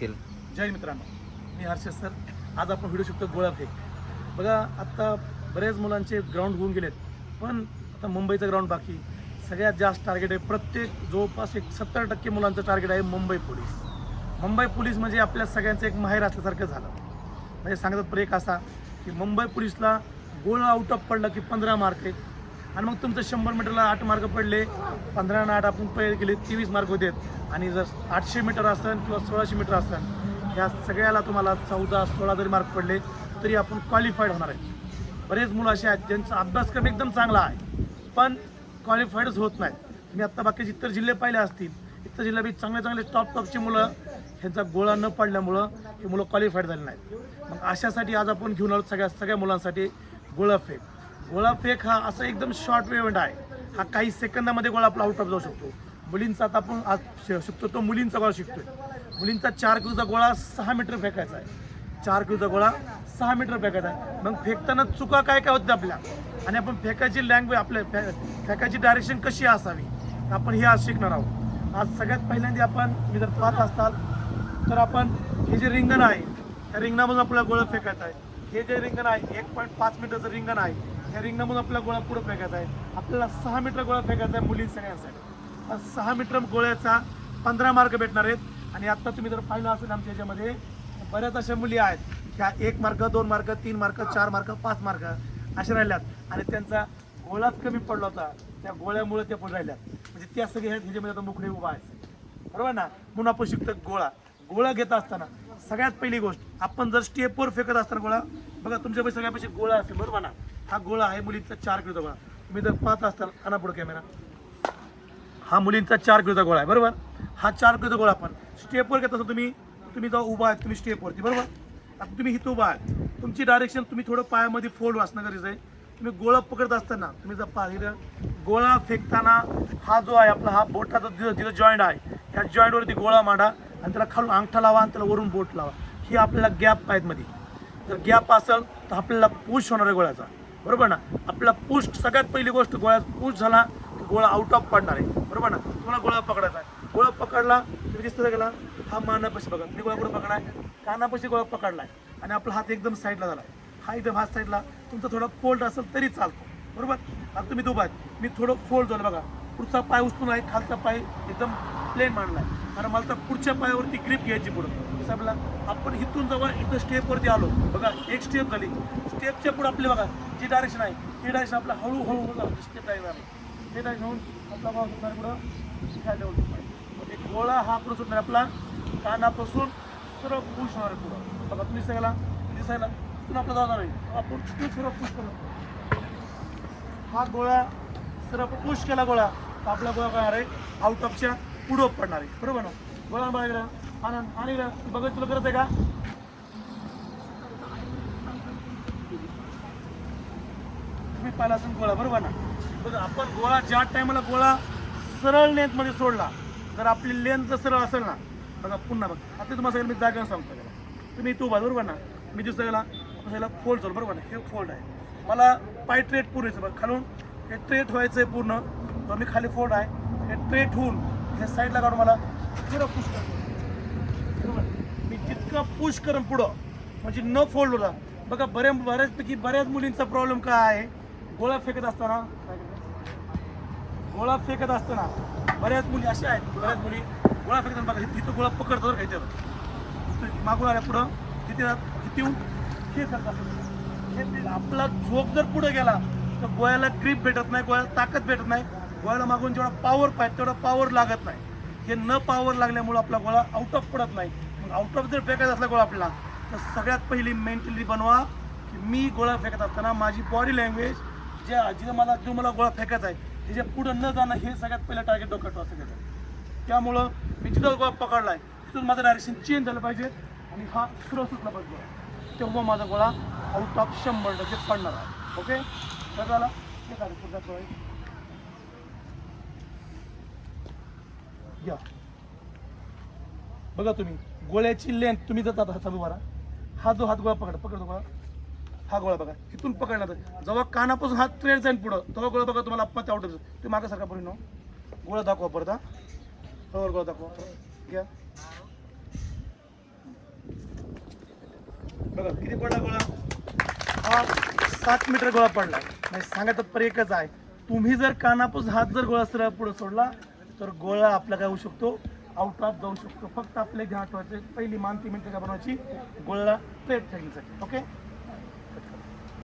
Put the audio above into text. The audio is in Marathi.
असतील जय मित्रांनो मी हर्षद सर. आज आपण व्हिडिओ शकतो गोळा फेक. बघा आत्ता बऱ्याच मुलांचे ग्राउंड होऊन गेलेत पण आता मुंबईचं ग्राउंड बाकी. सगळ्यात जास्त टार्गेट आहे प्रत्येक जवळपास एक सत्तर टक्के मुलांचं टार्गेट आहे मुंबई पोलीस. मुंबई पोलीस म्हणजे आपल्या सगळ्यांचं एक माहेर असल्यासारखं झालं. म्हणजे सांगतात पर एक असा की मुंबई पोलीसला गोळ आउट ऑफ पडलं की पंधरा मार्क आहेत आणि मग तुमचं शंभर मीटरला आठ मार्क पडले पंधरा आठ आपण पहिले गेले तेवीस मार्क होते. आणि जर आठशे मीटर असेल किंवा सोळाशे मीटर असेल ह्या सगळ्याला तुम्हाला चौदा सोळा जरी मार्क पडले तरी आपण क्वालिफाईड होणार आहे बरेच मुलं असे आहेत ज्यांचा अभ्यासक्रम एकदम चांगला आहे पण क्वालिफाईडच होत नाहीत. तुम्ही आत्ता बाकीचे इतर जिल्हे पाहिले असतील इतर जिल्ह्यात चांगले चांगले टॉप टॉपची मुलं ह्यांचा गोळा न पडल्यामुळं हे मुलं क्वालिफाईड झाले नाहीत. मग अशासाठी आज आपण घेऊन आलो सगळ्या सगळ्या मुलांसाठी गोळा फेक. गोळा फेक हा असा एकदम शॉर्ट इव्हेंट आहे. हा काही सेकंदामध्ये गोळा आपला आउट ऑफ जाऊ शकतो. मुलींचा आता आपण आज शिकतो तो मुलींचा गोळा शिकतोय. मुलींचा चार किलोचा गोळा सहा मीटर फेकायचा आहे. चार किलोचा गोळा सहा मीटर फेकायचा आहे. मग फेकताना चुका काय काय होत्या आपल्या? आणि आपण फेकायची लँग्वेज आपल्या फे फेकायची डायरेक्शन कशी असावी? आपण हे आज शिकणार आहोत. आज सगळ्यात पहिल्यांदा आपण मी जर पाहत असाल तर आपण हे जे रिंगण आहे त्या रिंगणामधून आपल्याला गोळा फेकायचा आहे. हे जे रिंगण आहे एक पॉईंट पाच मीटरचं रिंगण आहे. ह्या रिंगणामधून आपला गोळा पुढं फेकायचा आहे. आपल्याला सहा मीटर गोळा फेकायचा आहे मुली सगळ्यांसाठी सहा मीटर गोळ्याचा पंधरा मार्क भेटणार आहेत. आणि आत्ता तुम्ही जर पाहिलं असेल आमच्या याच्यामध्ये बऱ्याच अशा मुली आहेत. ह्या एक मार्क दोन मार्क तीन मार्क चार मार्क पाच मार्क अशा राहिल्यात. आणि त्यांचा गोळाच कमी पडला होता. त्या गोळ्यामुळे त्या पुढे राहिल्यात. म्हणजे त्या सगळ्या ह्याच्यामध्ये आता मुकडे उभा आहेत. बरोबर ना? म्हणून आपण शिकतो गोळा. गोळा घेत असताना सगळ्यात पहिली गोष्ट आपण जर स्टेपवर फेकत असताना गोळा बघा तुमच्यापाशी सगळ्यापाशी गोळा असेल बरोबर ना हा गोळा आहे मुलींचा चार किलोचा गोळा. तुम्ही जर पाहत असताल आणा पुढे कॅमेरा हा मुलींचा चार किलोचा गोळा आहे बरोबर? हा चार किलोचा गोळा आपण स्टेपवर घेत असता तुम्ही तुम्ही जाऊ उभा आहे तुम्ही स्टेपवरती बरोबर? आता तुम्ही इथं उभा आहे. तुमची डायरेक्शन तुम्ही थोडं पायामध्ये फोल्ड वाचणं गरजेचं आहे. तुम्ही गोळा पकडत असताना तुम्ही जर पाहिलं गोळा फेकताना हा जो आहे आपला हा बोटाचा जिथं जिथं जॉईंट आहे ह्या जॉईंटवरती गोळा मांडा आणि त्याला खालून अंगठा लावा आणि त्याला वरून बोट लावा. ही आपल्याला गॅप आहेत मध्ये जर गॅप असेल तर आपल्याला पुश होणार आहे गोळ्याचा. बरोबर ना? आपला पुश सगळ्यात पहिली गोष्ट गोळ्यात पुश झाला तर गोळा आउट ऑफ पडणार आहे. बरोबर ना? तुम्हाला गोळा पकडायचा आहे. गोळा पकडला तुम्ही दिसतं गेला हा मानापाशी बघा. तुम्ही गोळा कुठं पकडाय कानापाशी गोळा पकडला आहे आणि आपला हात एकदम साईडला झाला. आहे हा एकदम हात साईडला तुमचा थोडा फोल्ड असेल तरी चालतो. बरोबर? आता तुम्ही तो मी थोडं फोल्ड झालं बघा. पुढचा पाय उचलून आहे खालचा पाय एकदम प्लेन मांडला आहे कारण मला तर पुढच्या पायावरती ग्रीप घ्यायची पुढं साहेबला आपण इथून जवळ इथं स्टेपवरती आलो बघा एक स्टेप झाली. स्टेपच्या पुढं आपले बघा जी डायरेक्शन आहे ती डायरेक्शन आपला हळूहळू हळू स्टेप डायरेक्शन आहे. ते डायरेक्शन होऊन आपला भाव सुटणार पुढं खाली होतो एक गोळा हा पुढे सुटणार आपला. कानापासून सर्व पुश होणार आहे पुढं. बघा तुम्ही सगळ्याला दिसायला तिथून आपला जाणार आहे आपण सर्व पुश करणार हा गोळा सर्व पुश केला गोळा. आपला गोळा करणार आहे. आउट ऑफच्या पुढं पडणार आहे. बरोबर ना? गोळा बघायला आनंद आणि बघत तुला करत आहे का? तुम्ही पाहिला असेल गोळा बरोबर ना? बघा आपण गोळा ज्या टायमाला गोळा सरळ लेंथमध्ये सोडला जर आपली लेंथ जर सरळ असेल ना बघा पुन्हा बघा. आता तुम्हाला सगळं मी जागा सांगतो बघा तुम्ही तू बरोबर ना? मी दिसतो गेला ह्याला फोल्ड झालं बरोबर ना? हे फोल्ड आहे. मला पाय ट्रेट पूर्ण यायचं बघा खालून. हे ट्रेट व्हायचं आहे पूर्ण. दोन्ही मी खाली फोल्ड आहे. हे ट्रेट होऊन हे साईडला काढून मला पुढं पुश करतो बरोबर? मी जितकं पुश करून पुढं. म्हणजे न फोल्ड होता. बघा बऱ्या बऱ्याचपैकी बऱ्याच मुलींचा प्रॉब्लेम काय आहे? गोळा फेकत असताना गोळा फेकत असताना बऱ्याच मुली अशा आहेत. बऱ्याच मुली गोळा फेकतात बघा तिथं गोळा पकडतो बरं मागून आल्या पुढं. तिथे तिथे येऊन हे करत असतात. हे ते आपला झोप जर पुढे गेला तर गोळ्याला ग्रीप भेटत नाही गोळ्याला ताकद भेटत नाही. गोळ्याला मागून जेवढा पॉवर पाहिजे तेवढा पॉवर लागत नाही. हे न पॉवर लागल्यामुळं आपला गोळा आउट ऑफ पडत नाही. मग आउट ऑफ जर फेकायचा असला गोळा आपला तर सगळ्यात पहिली मेंटली बनवा की मी गोळा फेकत असताना माझी बॉडी लँग्वेज जे जिथं मला जो मला गोळा फेकायचा आहे ह्याच्या पुढं न जाणं हे सगळ्यात पहिलं टार्गेट डोक्यात असं त्याचं त्यामुळं मी जिथं गोळा पकडला आहे तिथून माझं डायरेक्शन चेंज झालं पाहिजे आणि हा सुरू सुटला पाहिजे गोळा तेव्हा माझा गोळा आउट ऑफ शंभर टक्के पडणार आहे. ओके तर झाला. ते काढू पुढचा घ्या. या बघा तुम्ही गोळ्याची लेंथ तुम्ही जातात हातात उभा हा जो हात गोळा पकड पकडतो गोळा. हा गोळा बघा इथून पकडणार जेव्हा कानापासून हात ट्रेड जाईल पुढं तेव्हा गोळा बघा तुम्हाला आपण आवडत तुम्ही मागं सारखा पुढे गोळा दाखवा परत हा. गोळा दाखवा. घ्या. बघा किती पडला गोळा? हा सात मीटर गोळा पडला. नाही सांगा तर एकच आहे. तुम्ही जर कानापूस हात जर गोळा सरळ पुढे सोडला तर गोळा आपला काय होऊ शकतो? आउटात जाऊ शकतो. फक्त आपले घ्या आठवायचे पहिली मान ती मिनिटं का बनवायची. गोळा प्लेट ठेवण्यासाठी. ओके